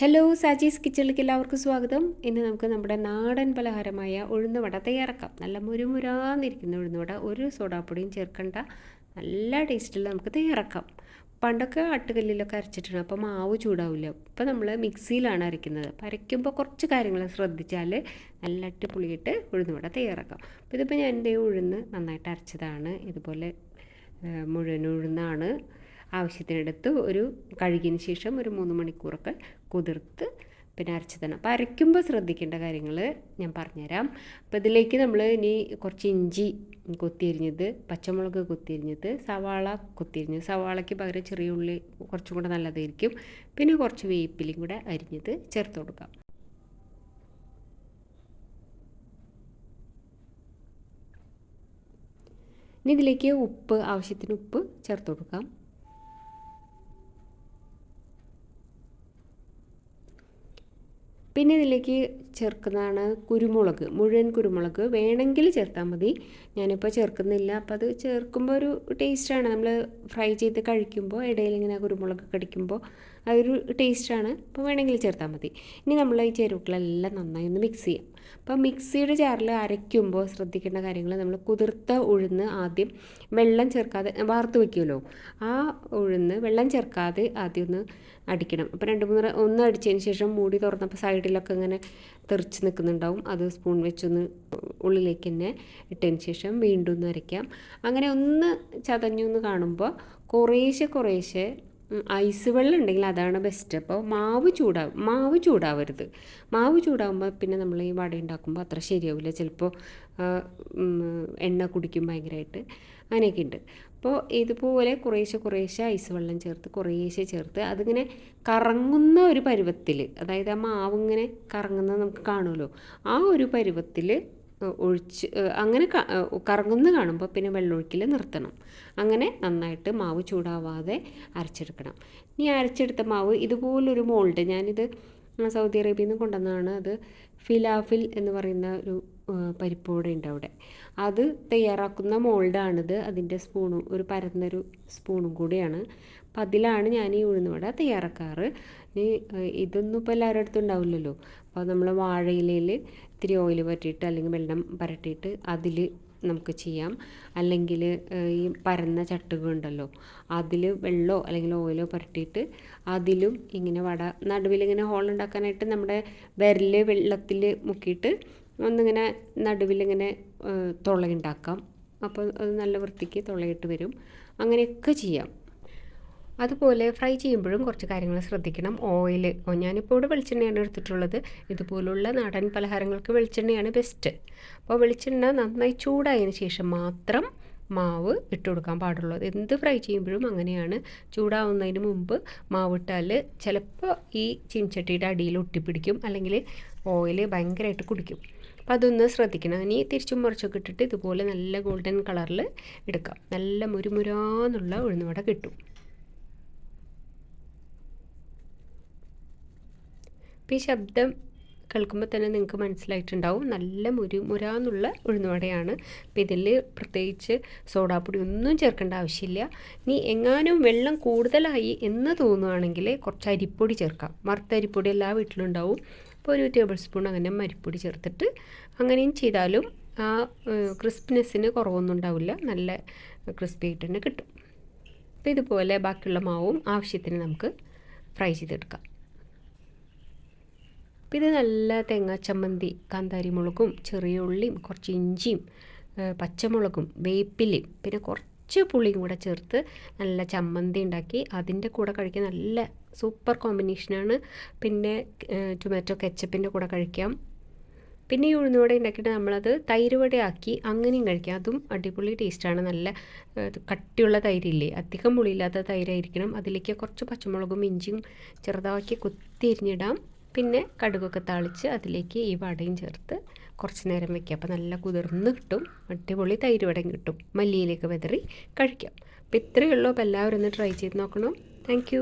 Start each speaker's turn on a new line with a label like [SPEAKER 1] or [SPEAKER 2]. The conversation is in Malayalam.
[SPEAKER 1] ഹലോ സാജീസ് കിച്ചണിലേക്ക് എല്ലാവർക്കും സ്വാഗതം. ഇന്ന് നമുക്ക് നമ്മുടെ നാടൻ പലഹാരമായ ഉഴുന്നുവട തയ്യാറാക്കാം. നല്ല മുരുമുരാന്നിരിക്കുന്ന ഉഴുന്നുവട ഒരു സോഡാപ്പൊടിയും ചേർക്കേണ്ട നല്ല ടേസ്റ്റിൽ നമുക്ക് തയ്യാറാക്കാം. പണ്ടൊക്കെ ആട്ടുകല്ലിലൊക്കെ അരച്ചിട്ടുണ്ട് അപ്പോൾ മാവ് ചൂടാവില്ല. ഇപ്പോൾ നമ്മൾ മിക്സിയിലാണ് അരയ്ക്കുന്നത്. അപ്പോൾ അരയ്ക്കുമ്പോൾ കുറച്ച് കാര്യങ്ങൾ ശ്രദ്ധിച്ചാൽ നല്ല അട്ടിപൊളിയിട്ട് ഉഴുന്നുവട തയ്യാറാക്കാം. അപ്പോൾ ഇതിപ്പോൾ ഞാൻ എന്റെ ഉഴുന്ന് നന്നായിട്ട് അരച്ചതാണ്. ഇതുപോലെ മുഴുവൻ ഉഴുന്നാണ്. ആവശ്യത്തിനെടുത്ത് ഒരു കഴുകിയതിന് ശേഷം ഒരു മൂന്ന് മണിക്കൂറൊക്കെ കുതിർത്ത് പിന്നെ അരച്ച് തന്നെ. അപ്പോൾ അരയ്ക്കുമ്പോൾ ശ്രദ്ധിക്കേണ്ട കാര്യങ്ങൾ ഞാൻ പറഞ്ഞുതരാം. അപ്പോൾ ഇതിലേക്ക് നമ്മൾ ഇനി കുറച്ച് ഇഞ്ചി കൊത്തിയരിഞ്ഞത് പച്ചമുളക് കൊത്തിയരിഞ്ഞത് സവാള കൊത്തിയരിഞ്ഞത്. സവാളയ്ക്ക് പകരം ചെറിയ ഉള്ളി കുറച്ചും കൂടെ നല്ലതായിരിക്കും. പിന്നെ കുറച്ച് വേപ്പിലും കൂടെ അരിഞ്ഞത് ചേർത്ത് കൊടുക്കാം. ഇനി ഇതിലേക്ക് ഉപ്പ് ആവശ്യത്തിന് ഉപ്പ് ചേർത്ത് കൊടുക്കാം. പിന്നെ ഇതിലേക്ക് ചേർക്കുന്നതാണ് കുരുമുളക്. മുഴുവൻ കുരുമുളക്. വേണമെങ്കിൽ ചേർത്താൽ മതി. ഞാനിപ്പോൾ ചേർക്കുന്നില്ല. അപ്പോൾ അത് ചേർക്കുമ്പോൾ ഒരു ടേസ്റ്റാണ്. നമ്മൾ ഫ്രൈ ചെയ്ത് കഴിക്കുമ്പോൾ ഇടയിൽ ഇങ്ങനെ കുരുമുളക് കടിക്കുമ്പോൾ അതൊരു ടേസ്റ്റാണ്. അപ്പോൾ വേണമെങ്കിൽ ചേർത്താൽ മതി. ഇനി നമ്മൾ ഈ ചേരുവകളെല്ലാം നന്നായി ഒന്ന് മിക്സ് ചെയ്യാം. അപ്പോൾ മിക്സിയുടെ ജാറിൽ അരയ്ക്കുമ്പോൾ ശ്രദ്ധിക്കേണ്ട കാര്യങ്ങൾ നമ്മൾ കുതിർത്ത ഉഴുന്ന് ആദ്യം വെള്ളം ചേർക്കാതെ വാർത്ത് വയ്ക്കുമല്ലോ. ആ ഉഴുന്ന് വെള്ളം ചേർക്കാതെ ആദ്യം ഒന്ന് അടിക്കണം. അപ്പോൾ രണ്ട് മൂന്ന് ഒന്ന് അടിച്ചതിന് ശേഷം മൂടി തുറന്നപ്പോൾ സൈഡിലൊക്കെ ഇങ്ങനെ തെറിച്ച് നിൽക്കുന്നുണ്ടാവും. അത് സ്പൂൺ വെച്ചൊന്ന് ഉള്ളിലേക്ക് തന്നെ ഇട്ടതിന് ശേഷം വീണ്ടും ഒന്ന് അരയ്ക്കാം. അങ്ങനെ ഒന്ന് ചതഞ്ഞു എന്ന് കാണുമ്പോൾ കുറേശ്ശെ കുറേശ്ശെ ഐസ് വെള്ളം ഉണ്ടെങ്കിൽ അതാണ് ബെസ്റ്റ് അപ്പോൾ മാവ് ചൂടാവും. മാവ് ചൂടാവരുത്. മാവ് ചൂടാകുമ്പോൾ പിന്നെ നമ്മൾ ഈ വട ഉണ്ടാക്കുമ്പോൾ അത്ര ശരിയാവില്ല. ചിലപ്പോൾ എണ്ണ കുടിക്കും ഭയങ്കരമായിട്ട്. അങ്ങനെയൊക്കെ ഉണ്ട്. അപ്പോൾ ഇതുപോലെ കുറേശ്ശെ കുറേശ്ശെ ഐസ് വെള്ളം ചേർത്ത് കുറേശ്ശെ ചേർത്ത് അതിങ്ങനെ കറങ്ങുന്ന ഒരു പരുവത്തിൽ അതായത് ആ മാവ് ഇങ്ങനെ കറങ്ങുന്നത് നമുക്ക് കാണുമല്ലോ. ആ ഒരു പരുവത്തിൽ ഒഴിച്ച് അങ്ങനെ കറങ്ങുന്ന കാണുമ്പോൾ പിന്നെ വെള്ളമൊഴിക്കൽ നിർത്തണം. അങ്ങനെ നന്നായിട്ട് മാവ് ചൂടാവാതെ അരച്ചെടുക്കണം. ഇനി അരച്ചെടുത്ത മാവ് ഇതുപോലൊരു മോൾഡ് ഞാനിത് സൗദി അറേബ്യയിൽ നിന്ന് കൊണ്ടുവന്നതാണ് അത് ഫിലാഫിൽ എന്ന് പറയുന്ന ഒരു പരിപ്പ് ഉണ്ട് അവിടെ. അത് തയ്യാറാക്കുന്ന മോൾഡാണിത്. അതിന്റെ സ്പൂണും ഒരു പരന്നൊരു സ്പൂണും കൂടിയാണ്. അപ്പം അതിലാണ് ഞാൻ ഈ ഉഴുന്നുവട തയ്യാറാക്കാറ്. ഇനി ഇതൊന്നും ഇപ്പോൾ എല്ലാവരുടെ അടുത്തും ഉണ്ടാവില്ലല്ലോ. അപ്പോൾ നമ്മൾ വാഴയിലയിൽ ഇത്തിരി ഓയിൽ പറ്റിയിട്ട് അല്ലെങ്കിൽ വെള്ളം പരട്ടിയിട്ട് അതിൽ നമുക്ക് ചെയ്യാം. അല്ലെങ്കിൽ ഈ പരന്ന ചട്ടുക ഉണ്ടല്ലോ അതിൽ വെള്ളമോ അല്ലെങ്കിൽ ഓയിലോ പുരട്ടിയിട്ട് അതിലും ഇങ്ങനെ വട നടുവിൽ ഇങ്ങനെ ഹോൾ ഉണ്ടാക്കാനായിട്ട് നമ്മുടെ വിരൽ വെള്ളത്തിൽ മുക്കിയിട്ട് ഒന്നിങ്ങനെ നടുവിലിങ്ങനെ തുളയുണ്ടാക്കാം. അപ്പോൾ അത് നല്ല വൃത്തിക്ക് തുളയിട്ട് വരും. അങ്ങനെയൊക്കെ ചെയ്യാം. അതുപോലെ ഫ്രൈ ചെയ്യുമ്പോഴും കുറച്ച് കാര്യങ്ങൾ ശ്രദ്ധിക്കണം. ഓയിൽ ഞാനിപ്പോൾ ഇവിടെ വെളിച്ചെണ്ണയാണ് എടുത്തിട്ടുള്ളത്. ഇതുപോലുള്ള നാടൻ പലഹാരങ്ങൾക്ക് വെളിച്ചെണ്ണയാണ് ബെസ്റ്റ് അപ്പോൾ വെളിച്ചെണ്ണ നന്നായി ചൂടായതിന് ശേഷം മാത്രം മാവ് ഇട്ട് കൊടുക്കാൻ പാടുള്ളൂ. എന്ത് ഫ്രൈ ചെയ്യുമ്പോഴും അങ്ങനെയാണ്. ചൂടാവുന്നതിന് മുമ്പ് മാവ് ഇട്ടാൽ ചിലപ്പോൾ ഈ ചീൻചട്ടിയുടെ അടിയിൽ ഒട്ടിപ്പിടിക്കും. അല്ലെങ്കിൽ ഓയിൽ ഭയങ്കരമായിട്ട് കുടിക്കും. അപ്പം അതൊന്ന് ശ്രദ്ധിക്കണം. ഇനി തിരിച്ചും മറിച്ചൊക്കെ ഇട്ടിട്ട് ഇതുപോലെ നല്ല ഗോൾഡൻ കളറിൽ എടുക്കാം. നല്ല മുരുമുരാന്നുള്ള ഉഴുന്നുവട കിട്ടും. അപ്പോൾ ഈ ശബ്ദം കേൾക്കുമ്പോൾ തന്നെ നിങ്ങൾക്ക് മനസ്സിലായിട്ടുണ്ടാവും. നല്ല മുരു മുരാന്നുള്ള ഉഴുന്നുവടയാണ്. അപ്പോൾ ഇതിൽ പ്രത്യേകിച്ച് സോഡാപ്പൊടി ഒന്നും ചേർക്കേണ്ട ആവശ്യമില്ല. ഇനി എങ്ങാനും വെള്ളം കൂടുതലായി എന്ന് തോന്നുകയാണെങ്കിൽ കുറച്ച് അരിപ്പൊടി ചേർക്കാം. മറുത്ത അരിപ്പൊടി എല്ലാ വീട്ടിലും ഉണ്ടാവും അപ്പോൾ ഒരു ടേബിൾ സ്പൂൺ അങ്ങനെ അരിപ്പൊടി ചേർത്തിട്ട് അങ്ങനെയും ചെയ്താലും ആ ക്രിസ്പിനെസ്സിന് കുറവൊന്നും ഉണ്ടാവില്ല. നല്ല ക്രിസ്പി ആയിട്ട് തന്നെ കിട്ടും. അപ്പോൾ ഇതുപോലെ ബാക്കിയുള്ള മാവും ആവശ്യത്തിന് നമുക്ക് ഫ്രൈ ചെയ്തെടുക്കാം. ഇത് നല്ല തേങ്ങ ചമ്മന്തി കാന്താരി മുളകും ചെറിയ ഉള്ളിയും കുറച്ച് ഇഞ്ചിയും പച്ചമുളകും വേപ്പിലയും പിന്നെ കുറച്ച് പുളിയും കൂടെ ചേർത്ത് നല്ല ചമ്മന്തി ഉണ്ടാക്കി. അതിന്റെ കൂടെ കഴിക്കാൻ നല്ല സൂപ്പർ കോമ്പിനേഷനാണ് പിന്നെ ടൊമാറ്റോ കെച്ചപ്പിന്റെ കൂടെ കഴിക്കാം. പിന്നെ ഈ ഉഴുന്നുവട ഉണ്ടാക്കിയിട്ട് നമ്മളത് തൈര് വടയാക്കി അങ്ങനെയും കഴിക്കാം. അതും അടിപൊളി ടേസ്റ്റാണ് നല്ല കട്ടിയുള്ള തൈരില്ലേ? അധികം പുളിയില്ലാത്ത തൈരായിരിക്കണം. അതിലേക്ക് കുറച്ച് പച്ചമുളകും ഇഞ്ചിയും ചെറുതാക്കി കുത്തി എരിഞ്ഞിടാം പിന്നെ കടുകൊക്കെ താളിച്ച് അതിലേക്ക് ഈ വടയും ചേർത്ത് കുറച്ച് നേരം വെക്കുക. അപ്പോൾ നല്ല കുതിർന്ന് കിട്ടും. അടിപൊളി തൈര് വടയും കിട്ടും. മല്ലിയിലേക്ക് വെതറി കഴിക്കാം. അപ്പോൾ ഇത്രയേ ഉള്ളൂ. അപ്പോൾ എല്ലാവരും ഒന്ന് ട്രൈ ചെയ്ത് നോക്കണം. താങ്ക്